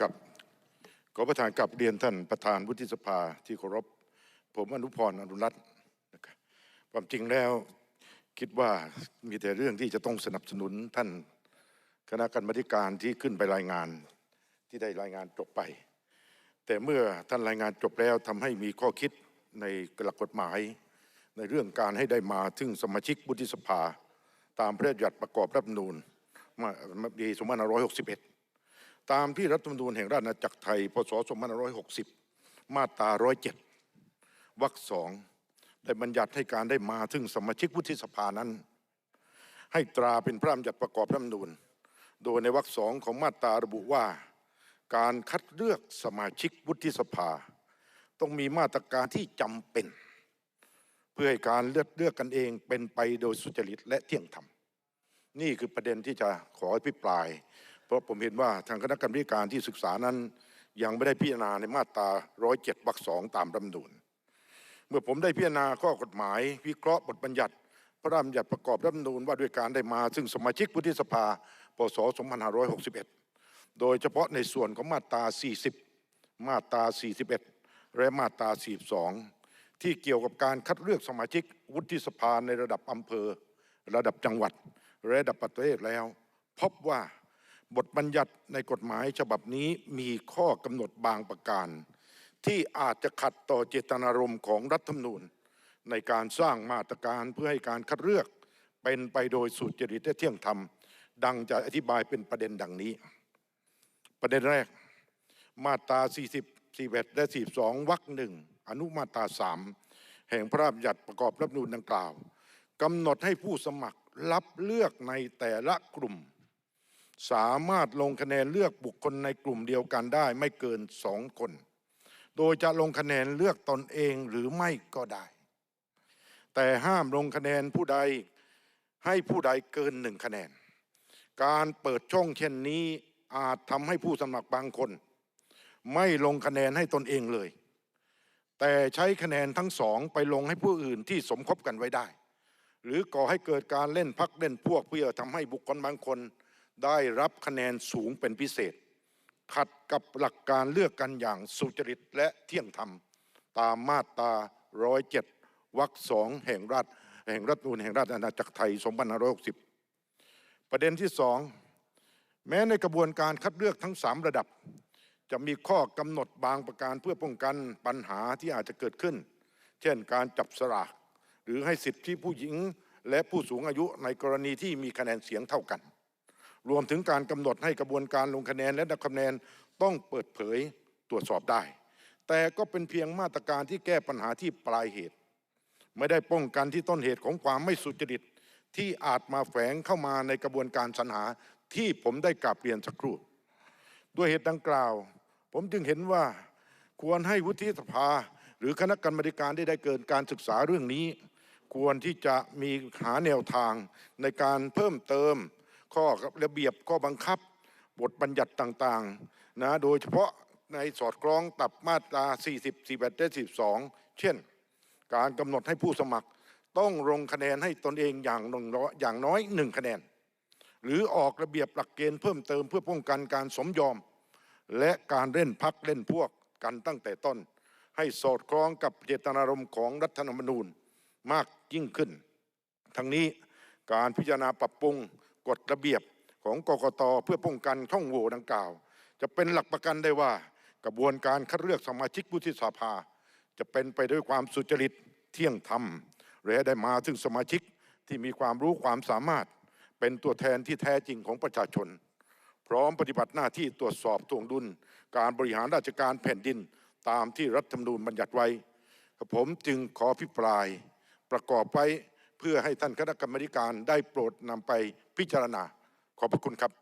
กับขอประธานกับเรียนท่านประธานวุฒิสภาที่เคารพผมอนุพรอนุรัตน์นะครับความจริงแล้วคิดว่ามีแต่เรื่องที่จะต้องสนับสนุนท่านคณะกรรมาธิการที่ขึ้นไปรายงานที่ได้รายงานจบไป แต่เมื่อท่านรายงานจบแล้วทำให้มีข้อคิดในหลักกฎหมาย ในเรื่องการให้ได้มาถึงสมาชิกวุฒิสภา ตามพระราชบัญญัติประกอบรัฐธรรมนูญมาปี2561 ตามที่รัฐธรรมนูญแห่งราชอาณาจักรไทย พศ 2560 มาตรา 107 วรรคสองได้บัญญัติให้การได้มาถึงสมาชิกวุฒิสภานั้น ให้ตราเป็นพระราชบัญญัติประกอบรัฐธรรมนูญ โดยในวรรคสองของมาตราระบุว่า การคัดเลือกสมาชิกวุฒิสภา ต้องมีมาตรการที่จำเป็น เพื่อให้การเลือกเลือกกันเองเป็นไปโดยสุจริตและเที่ยงธรรม นี่คือประเด็นที่จะขออภิปราย ราะผมเห็นว่าทางคณะกรรมการที่ศึกษานั้น ยังไม่ได้พิจารณาในมาตรา 107วรรคสองตามรัฐมนูญเมื่อผมได้พิจารณาข้อกฎหมาย วิเคราะห์บทบัญญัติ พระราชบัญญัติประกอบรัฐมนูญว่าด้วยการได้มา ซึ่งสมาชิกวุฒิสภาพศ2561 โดยเฉพาะในส่วนของมาตรา 40 มาตรา 41 และมาตรา 42 ที่เกี่ยวกับการคัดเลือกสมาชิกวุฒิสภาในระดับอำเภอ ระดับจังหวัด ระดับประเทศแล้ว พบว่า บทบัญญัติในกฎหมายฉบับนี้มีข้อกำหนดบางประการ ที่อาจจะขัดต่อเจตนารมณ์ของรัฐธรรมนูญ ในการสร้างมาตรการเพื่อให้การคัดเลือก เป็นไปโดยสุจริตและเที่ยงธรรม ดังจะอธิบายเป็นประเด็นดังนี้ ประเด็นแรก มาตรา 40 41 และ 42 วรรคหนึ่งอนุมาตรา3แห่งพระราชบัญญัติประกอบรัฐธรรมนูญดังกล่าวกำหนดให้ผู้สมัครรับเลือกในแต่ละกลุ่ม สามารถลงคะแนนเลือกบุคคลในกลุ่มเดียวกันได้ไม่เกินสองคน โดยจะลงคะแนนเลือกตนเองหรือไม่ก็ได้ แต่ห้ามลงคะแนนผู้ใดให้ผู้ใดเกินหนึ่งคะแนน การเปิดช่องเช่นนี้อาจทำให้ผู้สมัครบางคน ไม่ลงคะแนนให้ตนเองเลย แต่ใช้คะแนนทั้งสองไปลงให้ผู้อื่นที่สมคบกันไว้ได้ หรือก่อให้เกิดการเล่นพักเล่นพวกเพื่อทำให้บุคคลบางคน ได้รับคะแนนสูงเป็นพิเศษ ขัดกับหลักการเลือกกันอย่างสุจริตและเที่ยงธรรม ตามมาตรา 107 วรรคสองแห่งรัฐ แห่งรัฐมนูญแห่งราชอาณาจักรไทย 2560 ประเด็นที่สองแม้ในกระบวนการคัดเลือกทั้งสามระดับ จะมีข้อกำหนดบางประการเพื่อป้องกันปัญหาที่อาจจะเกิดขึ้น เช่นการจับสลากหรือให้สิทธิผู้หญิงและผู้สูงอายุในกรณีที่มีคะแนนเสียงเท่ากัน รวมถึงการกำหนดให้กระบวนการลงคะแนนและนับคะแนนต้องเปิดเผยตรวจสอบได้ แต่ก็เป็นเพียงมาตรการที่แก้ปัญหาที่ปลายเหตุ ไม่ได้ป้องกันที่ต้นเหตุของความไม่สุจริต ที่อาจมาแฝงเข้ามาในกระบวนการสรรหาที่ผมได้กราบเรียนสักครู่ ด้วยเหตุดังกล่าว ผมจึงเห็นว่าควรให้วุฒิสภา หรือคณะกรรมาธิการได้ได้เกินการศึกษาเรื่องนี้ ควรที่จะมีหาแนวทางในการเพิ่มเติม ข้อระเบียบข้อบังคับบทบัญญัติต่างๆนะโดยเฉพาะในสอดคล้องตับมาตรา 40 41และ42เช่น การกำหนดให้ผู้สมัคร ต้องลงคะแนนให้ตนเองอย่างน้อยอย่างน้อยหนึ่งคะแนน หรือออกระเบียบหลักเกณฑ์เพิ่มเติมเพื่อป้องกันการสมยอม และการเล่นพักเล่นพวกกันตั้งแต่ต้น ให้สอดคล้องกับเจตนารมณ์ของรัฐธรรมนูญมากยิ่งขึ้น ทั้งนี้การพิจารณาปรับปรุง กฎระเบียบของกกตเพื่อป้องกันช่องโหว่ดังกล่าว จะเป็นหลักประกันได้ว่ากระบวนการคัดเลือกสมาชิกวุฒิสภา จะเป็นไปด้วยความสุจริตเที่ยงธรรมและได้มาถึงสมาชิกที่มีความรู้ความสามารถ เป็นตัวแทนที่แท้จริงของประชาชน พร้อมปฏิบัติหน้าที่ตรวจสอบทวงดุล การบริหารราชการแผ่นดินตามที่รัฐธรรมนูญบัญญัติไว้ผมจึงขอพิปรายประกอบไว้ พื่อให้ท่านคณะกรรมการได้โปรดนำไปพิจารณา ขอบพระคุณครับ